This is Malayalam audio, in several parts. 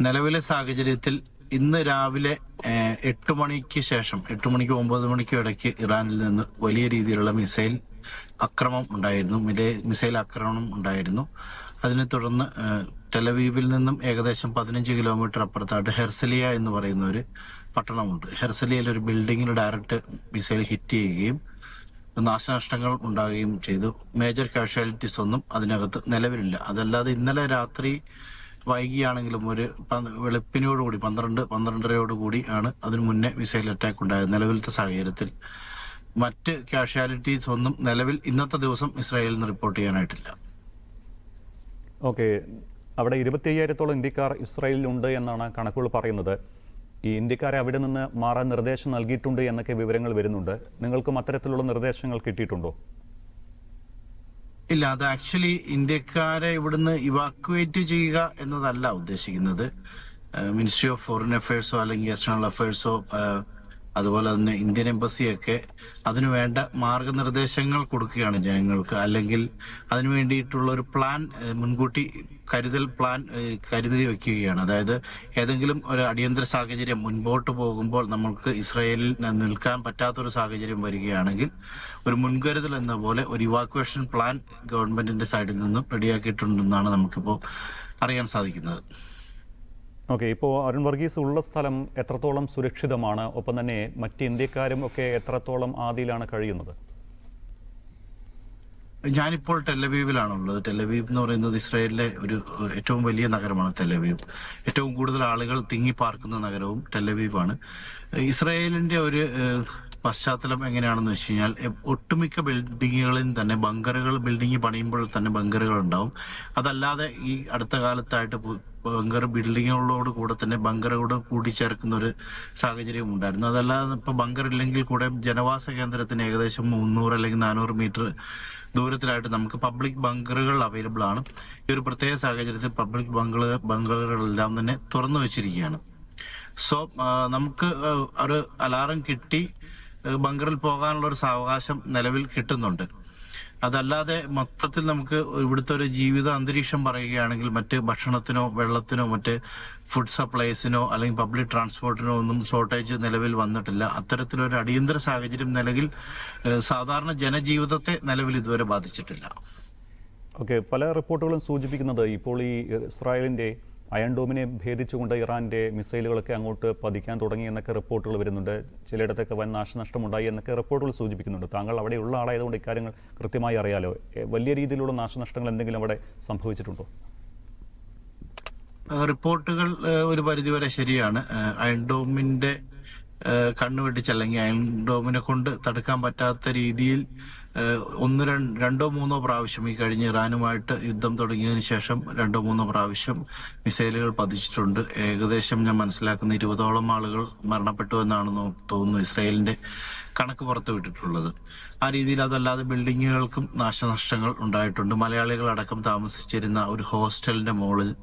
നിലവിലെ സാഹചര്യത്തിൽ ഇന്ന് രാവിലെ എട്ട് മണിക്ക് ശേഷം എട്ട് മണിക്ക് ഒമ്പത് മണിക്കും ഇടയ്ക്ക് ഇറാനിൽ നിന്ന് വലിയ രീതിയിലുള്ള മിസൈൽ അക്രമം ഉണ്ടായിരുന്നു. മിസൈൽ ആക്രമണം ഉണ്ടായിരുന്നു. അതിനെ തുടർന്ന് ടെലവീവിൽ നിന്നും ഏകദേശം പതിനഞ്ച് കിലോമീറ്റർ അപ്പുറത്തായിട്ട് ഹെർസലിയ എന്ന് പറയുന്ന ഒരു പട്ടണമുണ്ട്. ഹെർസലിയയിൽ ഒരു ബിൽഡിങ്ങിൽ ഡയറക്റ്റ് മിസൈൽ ഹിറ്റ് ചെയ്യുകയും നാശനഷ്ടങ്ങൾ ഉണ്ടാകുകയും ചെയ്തു. മേജർ കാഷ്വാലിറ്റീസ് ഒന്നും അതിനകത്ത് നിലവിലില്ല. അതല്ലാതെ ഇന്നലെ രാത്രി വൈകിയാണെങ്കിലും ഒരു വെളുപ്പിനോടുകൂടി പന്ത്രണ്ട് പന്ത്രണ്ടരയോടുകൂടി ആണ് അതിനു മുന്നേ മിസൈൽ അറ്റാക്ക് ഉണ്ടായത് നിലവിലത്തെ സാഹചര്യത്തിൽ. മറ്റ് കാഷ്വാലിറ്റീസ് ഒന്നും നിലവിൽ ഇന്നത്തെ ദിവസം ഇസ്രായേലിൽ നിന്ന് റിപ്പോർട്ട് ചെയ്യാനായിട്ടില്ല. ഓക്കെ. അവിടെ ഇരുപത്തി അയ്യായിരത്തോളം ഇന്ത്യക്കാർ ഇസ്രായേലിലുണ്ട് എന്നാണ് കണക്കുകൾ പറയുന്നത്. ഈ ഇന്ത്യക്കാരെ അവിടെ നിന്ന് മാറാൻ നിർദ്ദേശം നൽകിയിട്ടുണ്ട് എന്നൊക്കെ വിവരങ്ങൾ വരുന്നുണ്ട്. നിങ്ങൾക്കും അത്തരത്തിലുള്ള നിർദ്ദേശങ്ങൾ കിട്ടിയിട്ടുണ്ടോ? ഇല്ല അത് ആക്ച്വലി ഇന്ത്യക്കാരെ ഇവിടുന്ന് ഇവാക്യുവേറ്റ് ചെയ്യുക എന്നതല്ല ഉദ്ദേശിക്കുന്നത്. മിനിസ്ട്രി ഓഫ് ഫോറിൻ അഫയേഴ്സോ അല്ലെങ്കിൽ എക്സ്റ്റേണൽ അഫയേഴ്സോ അതുപോലെ തന്നെ ഇന്ത്യൻ എംബസിയൊക്കെ അതിനു വേണ്ട മാർഗനിർദ്ദേശങ്ങൾ കൊടുക്കുകയാണ് ജനങ്ങൾക്ക്. അല്ലെങ്കിൽ അതിനു വേണ്ടിയിട്ടുള്ള ഒരു പ്ലാൻ മുൻകൂട്ടി കരുതൽ പ്ലാൻ കരുതി വെക്കുകയാണ്. അതായത് ഏതെങ്കിലും ഒരു അടിയന്തര സാഹചര്യം മുൻപോട്ട് പോകുമ്പോൾ നമ്മൾക്ക് ഇസ്രായേലിൽ നിൽക്കാൻ പറ്റാത്തൊരു സാഹചര്യം വരികയാണെങ്കിൽ ഒരു മുൻകരുതൽ എന്ന പോലെ ഒരു ഇവാക്വേഷൻ പ്ലാൻ ഗവൺമെന്റിന്റെ സൈഡിൽ നിന്നും റെഡിയാക്കിയിട്ടുണ്ടെന്നാണ് നമുക്കിപ്പോൾ അറിയാൻ സാധിക്കുന്നത്. ഓക്കെ ഇപ്പോൾ അരുൺ വർഗീസ് ഉള്ള സ്ഥലം എത്രത്തോളം സുരക്ഷിതമാണ്? ഒപ്പം തന്നെ മറ്റ് ഇന്ത്യക്കാരും ഒക്കെ എത്രത്തോളം ആദിയിലാണ് കഴിയുന്നത്? ഞാനിപ്പോൾ ടെലവീവിലാണുള്ളത് ടെലവീവ് എന്ന് പറയുന്നത് ഇസ്രായേലിലെ ഒരു ഏറ്റവും വലിയ നഗരമാണ് ടെലവീവ് ഏറ്റവും കൂടുതൽ ആളുകൾ തിങ്ങി പാർക്കുന്ന നഗരവും ടെലവീവാണ് ഇസ്രായേലിന്റെ ഒരു പശ്ചാത്തലം എങ്ങനെയാണെന്ന് വെച്ച് കഴിഞ്ഞാൽ ഒട്ടുമിക്ക ബിൽഡിങ്ങുകളിൽ തന്നെ ബങ്കറുകൾ ബിൽഡിംഗ് പണിയുമ്പോൾ തന്നെ ബങ്കറുകൾ ഉണ്ടാവും. അതല്ലാതെ ഈ അടുത്ത കാലത്തായിട്ട് ബങ്കർ ബിൽഡിങ്ങുകളോട് കൂടെ തന്നെ ബങ്കറുകൂടെ കൂട്ടിച്ചേർക്കുന്ന ഒരു സാഹചര്യം ഉണ്ടായിരുന്നു. അതല്ലാതെ ഇപ്പൊ ബങ്കർ ഇല്ലെങ്കിൽ കൂടെ ജനവാസ കേന്ദ്രത്തിന് ഏകദേശം മുന്നൂറ് അല്ലെങ്കിൽ നാനൂറ് മീറ്റർ ദൂരത്തിലായിട്ട് നമുക്ക് പബ്ലിക് ബങ്കറുകൾ അവൈലബിൾ ആണ്. ഈ ഒരു പ്രത്യേക സാഹചര്യത്തിൽ പബ്ലിക് ബങ്കർ ബങ്കറുകളെല്ലാം തന്നെ തുറന്നു വെച്ചിരിക്കുകയാണ്. സോ നമുക്ക് ഒരു അലാറം കിട്ടി. ബങ്കറിൽ പോകാനുള്ള ഒരു സാവകാശം നിലവിൽ കിട്ടുന്നുണ്ട്. അതല്ലാതെ മൊത്തത്തിൽ നമുക്ക് ഇവിടുത്തെ ഒരു ജീവിത അന്തരീക്ഷം പറയുകയാണെങ്കിൽ മറ്റ് ഭക്ഷണത്തിനോ വെള്ളത്തിനോ മറ്റ് ഫുഡ് സപ്ലൈസിനോ അല്ലെങ്കിൽ പബ്ലിക് ട്രാൻസ്പോർട്ടിനോ ഒന്നും ഷോർട്ടേജ് നിലവിൽ വന്നിട്ടില്ല. അത്തരത്തിലൊരു അടിയന്തര സാഹചര്യം നിലവിൽ സാധാരണ ജനജീവിതത്തെ നിലവിൽ ഇതുവരെ ബാധിച്ചിട്ടില്ല. ഓക്കെ പല റിപ്പോർട്ടുകളും സൂചിപ്പിക്കുന്നത് ഇപ്പോൾ ഈ ഇസ്രായേലിന്റെ അയൺ ഡോമിനെ ഭേദിച്ചുകൊണ്ട് ഇറാന്റെ മിസൈലുകളൊക്കെ അങ്ങോട്ട് പതിക്കാൻ തുടങ്ങി എന്നൊക്കെ റിപ്പോർട്ടുകൾ വരുന്നുണ്ട്. ചിലയിടത്തൊക്കെ വൻ നാശനഷ്ടമുണ്ടായി എന്നൊക്കെ റിപ്പോർട്ടുകൾ സൂചിപ്പിക്കുന്നുണ്ട്. താങ്കൾ അവിടെയുള്ള ആളായതുകൊണ്ട് ഇക്കാര്യങ്ങൾ കൃത്യമായി അറിയാലോ? വലിയ രീതിയിലുള്ള നാശനഷ്ടങ്ങൾ എന്തെങ്കിലും അവിടെ സംഭവിച്ചിട്ടുണ്ടോ? റിപ്പോർട്ടുകൾ ഒരു പരിധിവരെ ശരിയാണ്. അയൺ ഏഹ് കണ്ണു വെട്ടിച്ച് അല്ലെങ്കിൽ അയൺഡോമിനെ കൊണ്ട് തടുക്കാൻ പറ്റാത്ത രീതിയിൽ ഒന്ന് രണ്ടോ മൂന്നോ പ്രാവശ്യം ഈ കഴിഞ്ഞ ഇറാനുമായിട്ട് യുദ്ധം തുടങ്ങിയതിനു ശേഷം രണ്ടോ മൂന്നോ പ്രാവശ്യം മിസൈലുകൾ പതിച്ചിട്ടുണ്ട്. ഏകദേശം ഞാൻ മനസ്സിലാക്കുന്ന ഇരുപതോളം ആളുകൾ മരണപ്പെട്ടു എന്നാണ് തോന്നുന്നു ഇസ്രായേലിന്റെ കണക്ക് പുറത്തുവിട്ടിട്ടുള്ളത് ആ രീതിയിൽ അതല്ലാതെ ബിൽഡിങ്ങുകൾക്കും നാശനഷ്ടങ്ങൾ ഉണ്ടായിട്ടുണ്ട്. മലയാളികൾ അടക്കം താമസിച്ചിരുന്ന ഒരു ഹോസ്റ്റലിന്റെ മുകളിൽ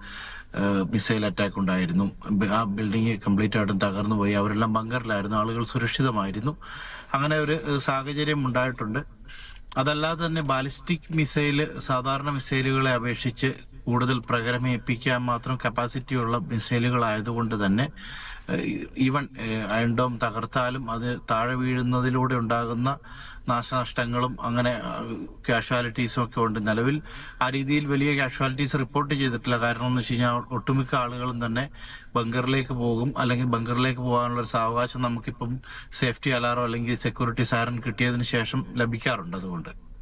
മിസൈൽ അറ്റാക്ക് ഉണ്ടായിരുന്നു. ആ ബിൽഡിംഗ് കംപ്ലീറ്റ് ആയിട്ടും തകർന്നു പോയി. അവരെല്ലാം ബങ്കറിലായിരുന്നു ആളുകൾ സുരക്ഷിതമായിരുന്നു. അങ്ങനെ ഒരു സാഹചര്യം ഉണ്ടായിട്ടുണ്ട്. അതല്ലാതെ തന്നെ ബാലിസ്റ്റിക് മിസൈൽ സാധാരണ മിസൈലുകളെ അപേക്ഷിച്ച് കൂടുതൽ പ്രകരമേൽപ്പിക്കാൻ മാത്രം കപ്പാസിറ്റി ഉള്ള മിസൈലുകൾ ആയതുകൊണ്ട് തന്നെ ഈവൻ അയൺഡോം തകർത്താലും അത് താഴെ വീഴുന്നതിലൂടെ ഉണ്ടാകുന്ന നാശനഷ്ടങ്ങളും അങ്ങനെ കാഷ്വാലിറ്റീസും ഒക്കെ ഉണ്ട് നിലവിൽ. ആ രീതിയിൽ വലിയ കാഷ്വാലിറ്റീസ് റിപ്പോർട്ട് ചെയ്തിട്ടില്ല. കാരണം എന്ന് വെച്ച് കഴിഞ്ഞാൽ ഒട്ടുമിക്ക ആളുകളും തന്നെ ബങ്കറിലേക്ക് പോകും. അല്ലെങ്കിൽ ബങ്കറിലേക്ക് പോകാനുള്ള ഒരു സാവകാശം നമുക്കിപ്പം സേഫ്റ്റി അലാറോ അല്ലെങ്കിൽ സെക്യൂരിറ്റി സാരൻ കിട്ടിയതിന് ശേഷം ലഭിക്കാറുണ്ട് അതുകൊണ്ട്.